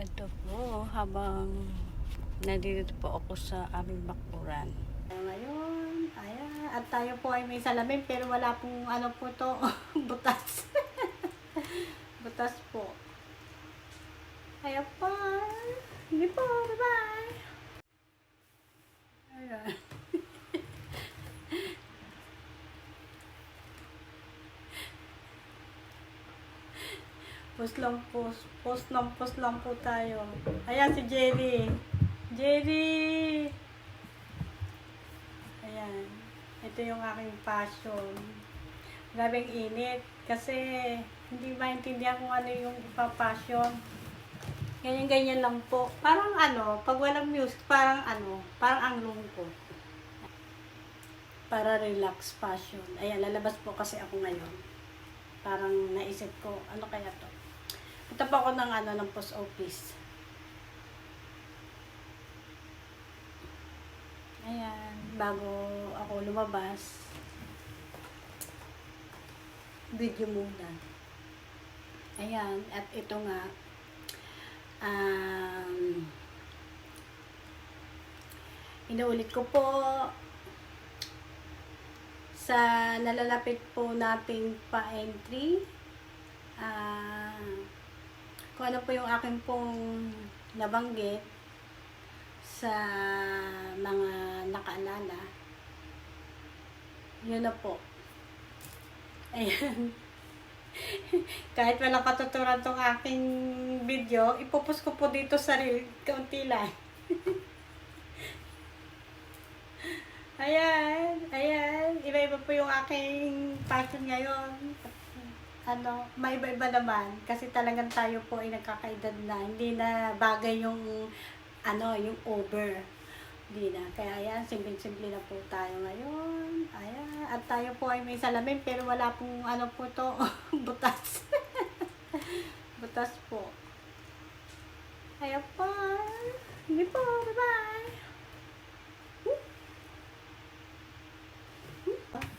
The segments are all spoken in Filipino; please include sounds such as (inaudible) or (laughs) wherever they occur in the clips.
Ito po, habang nandito po ako sa aming bakuran. Ngayon, ayan, at tayo po ay may salamin pero wala pong ano po to, (laughs) butas. (laughs) butas po. Kaya pa, hindi po, bye-bye. Ayan. Post lang post. Post lang post lang po tayo. Ayan si Jerry. Jerry! Ayan. Ito yung aking passion. Grabe ang init. Kasi hindi maintindihan kung ano yung ipapassion. Ganyan-ganyan lang po. Parang ano, pag walang music, parang ano, parang ang lungkot. Para relax passion. Ayan, lalabas po kasi ako ngayon. Parang naisip ko, ano kaya to? Punta pa ako ng ano, ng post office. Ayan, bago ako lumabas, video muna. Ayan, at ito nga, um, inuulit ko po sa nalalapit po nating pa-entry. Ah, kung ano po yung akin pong nabanggit sa mga nakaalala, yun na po. Ayan. (laughs) Kahit walang katuturan tong aking video, ipupus ko po dito sa reel, kaunti lang. (laughs) ayan, ayan. Iba-iba po yung aking passion ngayon. Ano, may iba-iba naman. Kasi talagang tayo po ay nagkakaedad na. Hindi na bagay yung, ano, yung over. Hindi na. Kaya ayan, simple-simple na po tayo ngayon. Ayan. At tayo po ay may salamin pero wala pong ano po to, (laughs) butas. (laughs) butas po. Ayan pa. Hindi po. Bye-bye.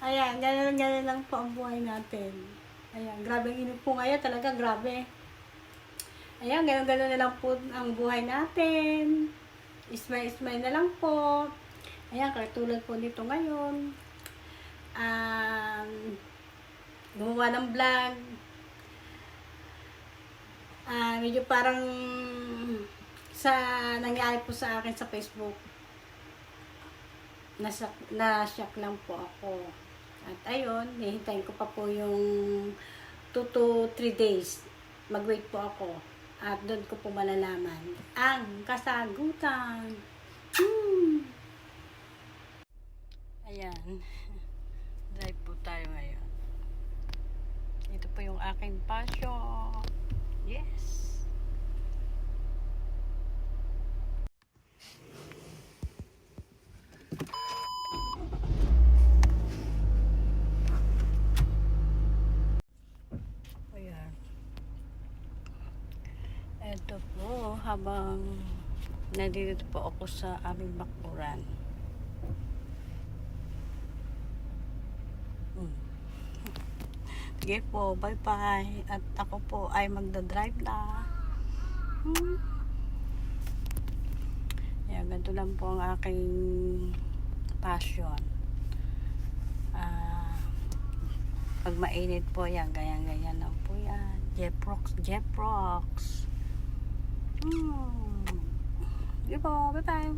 Ayan, ganun, ganun lang po ang buhay natin. Ayan, grabe ang init po ngayon. Talaga, grabe. Ayan, ganun, ganun na lang po ang buhay natin. Ismay-ismay na lang po. Ayan, katulad po nito ngayon. Um, gumawa ng vlog. Ah, medyo parang sa nangyari po sa akin sa Facebook. Nasa, na-shock lang po ako. At ayun, hihintayin ko pa po yung 2 to 3 days. Mag-wait po ako. At doon ko po malalaman ang kasagutan. Hmm. Ayan. (laughs) Drive po tayo ngayon. Ito po yung aking passion. Yes. Ayan. Ito po, habang nandito po ako sa aming bakuran. Hmm. Sige po, bye-bye. At ako po ay magdadrive na. Hmm. Ayan, ganito lang po ang aking passion. Ah, pag mainit po yan, ganyan-ganyan lang po yan. Jeprox, Jeprox. Hmm. Sige po, bye-bye.